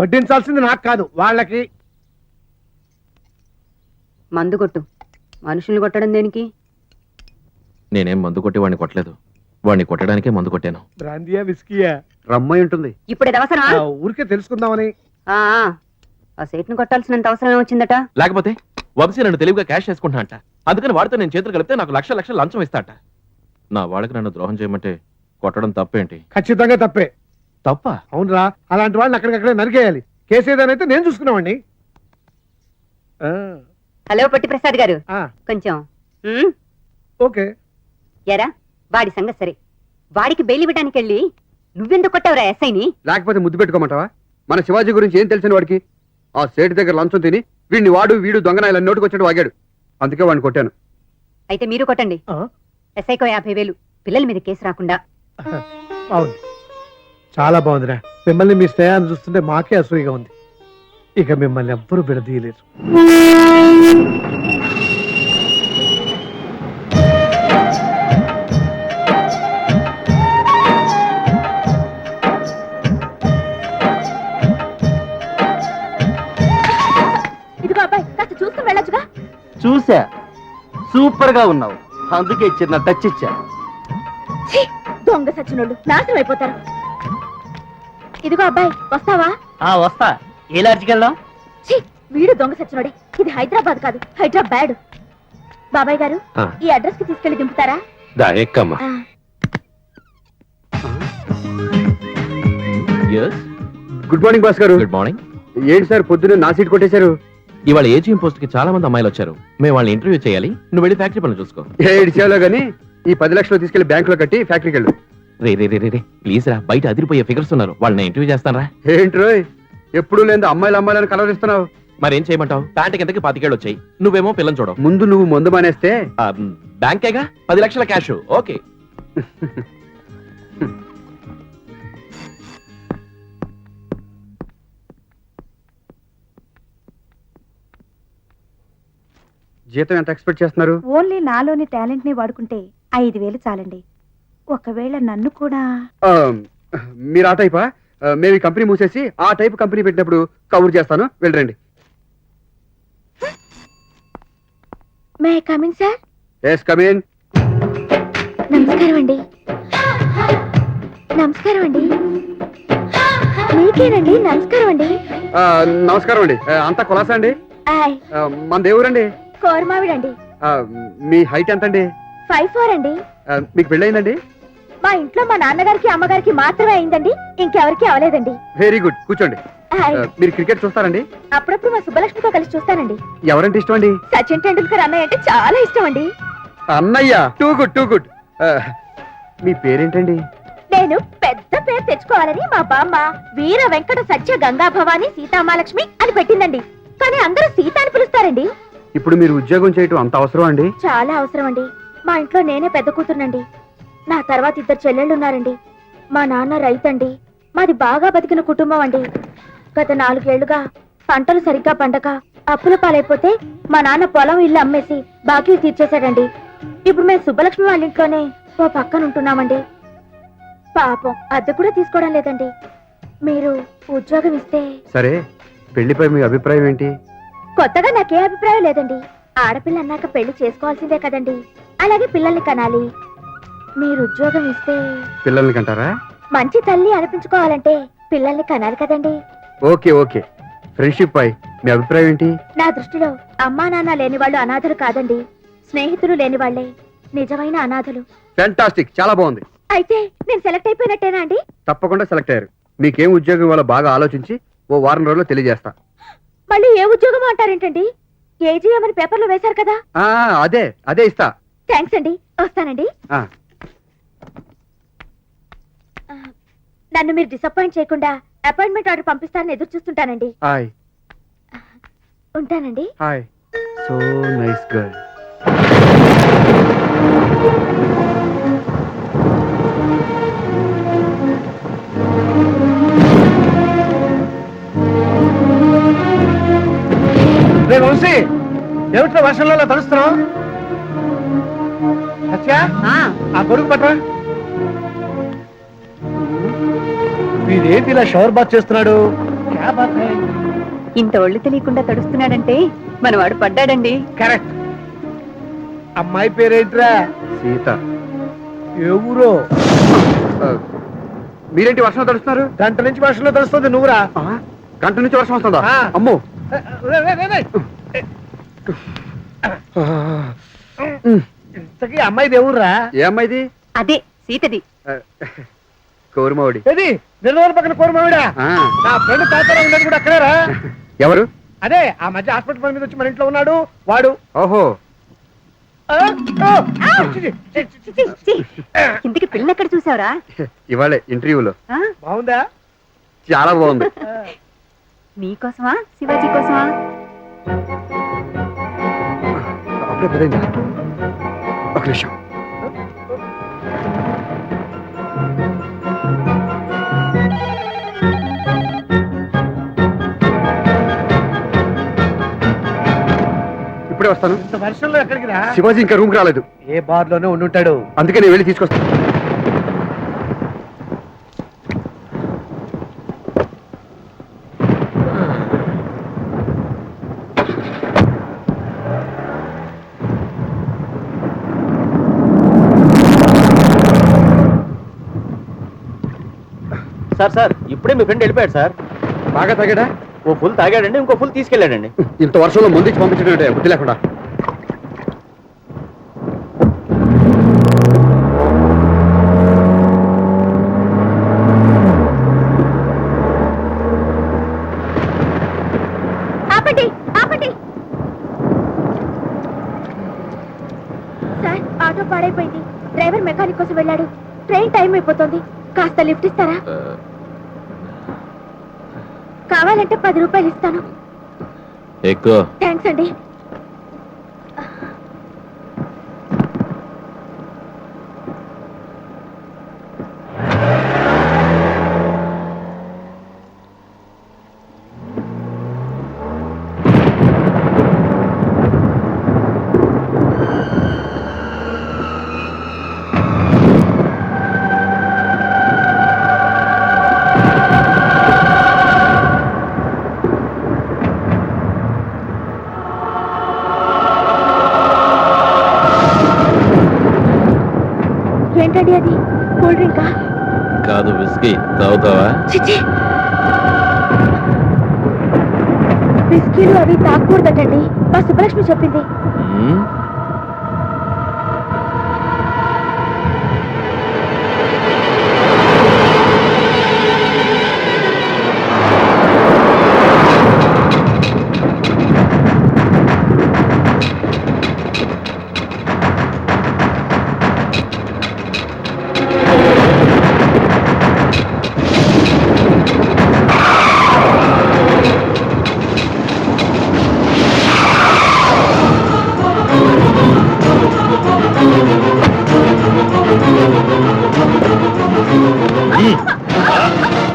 వడ్డించాల్సింది నాకు కాదు వాళ్ళకి. మందు కొట్టు. మనుషుల్ని కొట్టడం దేనికి? నేనేం మందు కొట్టి వాడిని కొట్టలేదు. వాడిని కొట్టడానికే మందు కొట్టాను. బ్రాందియా విస్కీయా? రమ్మై ఉంటుంది. ఇప్పుడు ఇది అవసరమా? ఆ, ఊరికే తెలుసుకుందామని. ఆ, సేట్ని కొట్టాల్సినంత అవసరం వచ్చిందట. లేకపోతే వంశీ నన్ను తెలివిగా క్యాష్ చేసుకుంటా అంట. అందుకని వాడితో నేను చేతులు కలిపితే నాకు లక్ష లక్షల లంచం ఇస్తాట నా వాళ్ళకి నన్ను ద్రోహం చేయమంటే కొట్టడం తప్పేంటి? ఖచ్చితంగా తప్పే. తప్ప? అవునరా అలాంటి వాళ్ళని అక్కడికక్కడే నరికేయాలి. కేసు ఏదైనా నేను చూసుకున్నామండి ఆ, హలో పట్టి ప్రసాద్ గారు. ఆ, కొంచెం. ఉమ్, ఓకే. ఎరా వాడి సంగతి సరే. వాడికి బెయిల్ ఇవ్వడానికి వెళ్ళి నువ్వెందుకు కొట్టావురా ఎస్ఐని? లేకపోతే ముద్దు పెట్టుకోమంటావా? మన శివాజీ గురించి ఏం తెలిసిన వాడికి? ఆ సేటు దగ్గర లంచం తిని వీడిని వాడు వీడు దొంగన ఇలా నోటికి వచ్చాడు వాగాడు. అందుకే వాడిని కొట్టాను. అయితే మీరు కొట్టండి. ఆ, ఎస్ఐకో యాభై వేలు. పిల్లల మీద కేసు రాకుండా. బాగుంది చాలా బాగుందిరా. మిమ్మల్ని మీ స్నేహాన్ని చూస్తుంటే మాకే అసూయగా ఉంది. ఇక మిమ్మల్ని ఎవ్వరూ విడదీయలేరు. ఇదిగో అబ్బాయి కాస్త చూసుకుని వెళ్ళొచ్చుగా. చూసా. సూపర్గా ఉన్నావు. అందుకే చిన్న టచ్ ఇచ్చా. దొంగ సచ్చినోళ్ళు. నాశనం అయిపోతారు. ఇదిగో అబ్బాయి వస్తావా? ఆ వస్తా. ఏ లాడ్జికి వెళ్దాం? ఛీ, వీడు దొంగ సచ్చినోడే. ఇది హైదరాబాద్ కాదు హైదరాబాద్. బాబాయ్ గారు ఆ. ఈ అడ్రస్కి తీసుకెళ్ళి దింపుతారా? దా ఎక్కమ్మా. ఆ, గుడ్ మార్నింగ్ బాస్ గారు. గుడ్ మార్నింగ్ ఏంటి సార్ పొద్దున్న నా సీట్ కొట్టేశారు? ఇవాళ ఏజిఎం పోస్ట్కి చాలా మంది అమ్మాయిలు వచ్చారు. మేము వాళ్ళని ఇంటర్వ్యూ చేయాలి. నువ్వు వెళ్ళి ఫ్యాక్టరీ పనులు చూసుకో. ఏడు చేయాలో గానీ ఈ పది లక్షలు తీసుకెళ్ళి బ్యాంక్లో కట్టి ఫ్యాక్టరీకి వెళ్ళు. రే రే రే రే రే ప్లీజ్ రా బయట అదిరిపోయే ఫిగర్స్ ఉన్నారు. వాళ్ళని ఇంటర్వ్యూ చేస్తాను రా ఏంటి రోయ్? ఎప్పుడు లేదు అమ్మాయిలు అమ్మాయిలను కలవరిస్తున్నావు. మరేం చేయమంటావు? ప్యాంట్ కిందకి పాతికేళ్ళు వచ్చాయి. నువ్వేమో పిల్లని చూడవు. ముందు నువ్వు మందు మానేస్తే? బ్యాంకేగా? పది లక్షల క్యాష్. ఓకే. జీతం ఎంత ఎక్స్పెక్ట్ చేస్తున్నారు? ఓన్లీ నాలోని టాలెంట్ని వాడుకుంటే ఐదు వేలు చాలండి. ఒకవేళ నన్ను కూడా మీరు ఆ టైపా? మేము ఈ కంపెనీ మూసేసి ఆ టైప్ కంపెనీ పెట్టినప్పుడు కవర్ చేస్తాను. వెళ్ళండి may coming sir yes come in నమస్కారం అండి. నమస్కారం అండి. మీకేనండి? నమస్కారం అండి. నమస్కారం అండి. అంతా కులాసా అండి? మన దేవురండి కోరమావిడండి. మీ హైట్ ఎంత అండి ఫైవ్ ఫోర్ అండి. మీకు పెళ్ళయిందండి? మా ఇంట్లో మా నాన్నగారికి అమ్మగారికి మాత్రమే అయిందండి. ఇంకెవరికి అవలేదండి. వెరీ గుడ్ కూర్చోండి. ఆ, మీరు క్రికెట్ చూస్తారండి? అప్పుడప్పుడు మా సుబ్బలక్ష్మితో కలిసి చూస్తానండి. ఎవరంటే ఇష్టం అండి సచిన్ టెండూల్కర్ అన్నయ్య అంటే చాలా ఇష్టం అండి అన్నయ్య టూ గుడ్ టూ గుడ్ మీ పేరేంటండి? నేను పెద్ద పేరు తెచ్చుకోవాలని మా బామ్మ వీర వెంకట సత్య గంగా భవాని సీతామాలక్ష్మి అని పెట్టిందండి. కానీ అందరూ సీత అని పిలుస్తారండి. ఇప్పుడు మీరు ఉద్యోగం చేయటం అంత అవసరం అండి? చాలా అవసరం అండి మా ఇంట్లో నేనే పెద్ద కూతుర్నండి. నా తర్వాత ఇద్దరు చెల్లెళ్ళు ఉన్నారండి. మా నాన్న రైతండి. మాది బాగా బతికిన కుటుంబం అండి. గత నాలుగేళ్ళుగా పంటలు సరిగ్గా పండక అప్పుల పాలైపోతే మా నాన్న పొలం ఇల్లు అమ్మేసి బాకీ తీర్చేశాడండి. ఇప్పుడు మేము సుబ్బలక్ష్మి వాళ్ళ ఇంట్లోనే ఓ పక్కన ఉంటున్నామండి. పాపం అద్దె కూడా తీసుకోవడం లేదండి. మీరు ఉద్యోగం ఇస్తే సరే పెళ్ళిపై మీ అభిప్రాయం ఏంటి? కొత్తగా నాకే అభిప్రాయం లేదండి. ఆడపిల్ల అన్నాక పెళ్ళి చేసుకోవాల్సిందే కదండి. అలాగే పిల్లల్ని కనాలి. మీరు ఉద్యోగం ఇస్తే పిల్లల్ని కంటారా? మంచి తల్లి అనిపించుకోవాలంటే పిల్లల్ని కనాలి కదండి. Okay okay. ఫ్రెండ్షిప్ పై మీ అభిప్రాయం ఏంటి? నా దృష్టిలో అమ్మా నాన్న లేని వాళ్ళు అనాథలు కాదండి. స్నేహితులు లేని వాళ్ళే నిజమైన అనాథలు. ఫ్యాంటాస్టిక్ చాలా బాగుంది. అయితే నేను సెలెక్ట్ అయిపోయినట్టేనా అండి? తప్పకుండా సెలెక్ట్ అయ్యారు. మీకేం ఉద్యోగం ఇవ్వాలో బాగా ఆలోచించి ఓ వారం రోజుల్లో తెలియజేస్తా. మళ్ళీ ఏ ఉద్యోగం అంటారేంటండి? ఏజీఎం అని పేపర్లో వేశారు కదా? ఆ, అదే అదే ఇస్తా. థ్యాంక్స్ అండి. వస్తానండి. ఆ. ఆ, నన్ను మీరు డిసప్పాయింట్ చేయకుండా అపాయింట్మెంట్ ఆర్డర్ పంపిస్తానని ఎదురు చూస్తుంటానండి. హాయ్. ఉంటానండి. హాయ్. So nice girl. రే వంశీ ఏమిట్రా వర్షంలో తడుస్తున్నావు? సత్య? ఆ, కొడుకు వీడేంటి ఇలా షవర్ బాత్ చేస్తున్నాడు? ఇంత ఒళ్ళు తెలియకుండా తడుస్తున్నాడంటే మనవాడు పడ్డాడండి. కరెక్ట్. అమ్మాయి పేరేంట్రా? సీత. ఏ ఊరో? ఆ, మీరేంటి వర్షం తడుస్తున్నారు? గంట నుంచి వర్షంలో తెలుస్తుంది నువ్వురా. గంట నుంచి వర్షం వస్తుందా? ఆ. అమ్మో. ఇంతకీ అమ్మాయి దేవుర్రా ఏ అమ్మాయిది? అదే సీతది. కౌరమావిడి. ఏది? నిర్మల పక్కన కోరమావిడా? ఆ, నా ఫ్రెండ్ తాతారా ఉండేది కూడా అక్కడేరా? ఎవరు? అదే ఆ మధ్య హాస్పిటల్ పని మీద వచ్చి మన ఇంట్లో ఉన్నాడు వాడు. ఓహో. ఇంతకి పిల్లని ఎక్కడ చూసావురా? ఇవాళే ఇంటర్వ్యూలో? బాగుందా? చాలా బాగుంది. నీకోసమా? శివాజీ కోసమా? అప్పుడే పదైందా ఒక నిమిషం. వర్షంలో ఎక్కడికి రా? శివాజీ ఇంకా రూమ్ రాలేదు. ఏ బార్లోనే ఉండుంటాడు. అందుకే నేను వెళ్ళి తీసుకొస్తాను సార్ సార్ ఇప్పుడే మీ ఫ్రెండ్ వెళ్ళిపోయాడు సార్. బాగా తగ్గాడా ఓ ఫుల్ తాగాడండి ఇంకో ఫుల్ తీసుకెళ్ళాడండి. ఇంత వర్షంలో ముందుకి పంపించడం బుద్ధి లేకుండా. పాడైపోయింది. డ్రైవర్ మెకానిక్ కోసం వెళ్ళాడు. ట్రైన్ టైం అయిపోతుంది. కాస్త లిఫ్ట్ ఇస్తారా? కావాలంటే పది రూపాయలు ఇస్తాను. ఎక్కువ. థ్యాంక్స్ అండి. తాగుతావా చిచి బిస్కీలు అవి తాగకూడదటండి మా సుబ్బలక్ష్మి చెప్పింది. మ్మ్? శివాజీ శివాజీ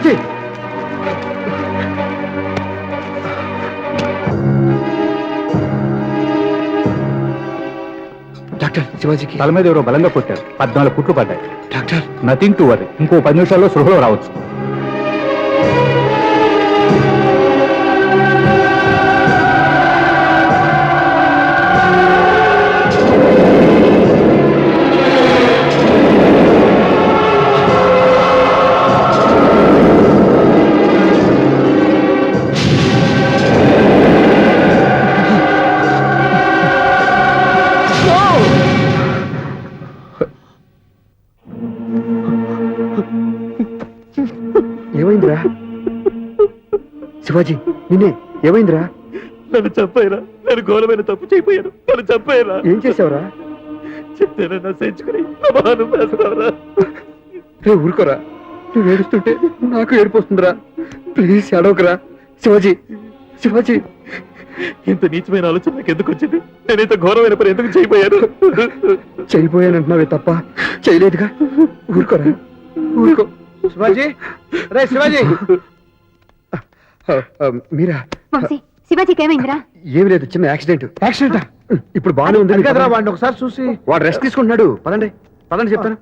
శివాజీ డాక్టర్ శివాజీకి తల మీద ఎవరో బలంగా కొట్టారు. పద్నాలుగు కుట్లు పడ్డాయి. డాక్టర్. నథింగ్ టు వరీ ఇంకో పది నిమిషాల్లో సృహలో రావచ్చు. శివాజీ నిన్నే ఏమైందిరా? నన్ను చంపాయిరా. నేను ఘోరమైన తప్పు చేయపోయాను నన్ను చంపాయిరా. ఏం చేసావురా చెప్తేనన్నా సెంచుకుని ప్రమాణం వేస్తావరా రే ఊరుకోరా. నువ్వు ఏడుస్తుంటే నాకు ఏడుపు వస్తుందిరా. ప్లీజ్ ఏడవకురా. శివాజీ శివాజీ. ఇంత నీచమైన ఆలోచన నాకు ఎందుకు వచ్చింది? నేను ఇంత ఘోరమైన పని ఎందుకు చేయబోయాను? చెయ్యిపోయానంటున్నావే తప్ప చేయలేదుగా. ఊరుకోరా. ఊరుకో. శివాజీ రే శివాజీ. మీరా? వంశీ శివాజీకి ఏమైందిరా? ఏమి లేదు చిన్న యాక్సిడెంట్. యాక్సిడెంట్? ఇప్పుడు బాగానే ఉంది కదరా వాడిని ఒకసారి చూసి. వాడు రెస్ట్ తీసుకుంటున్నాడు. పదండి పదండి చెప్తాను.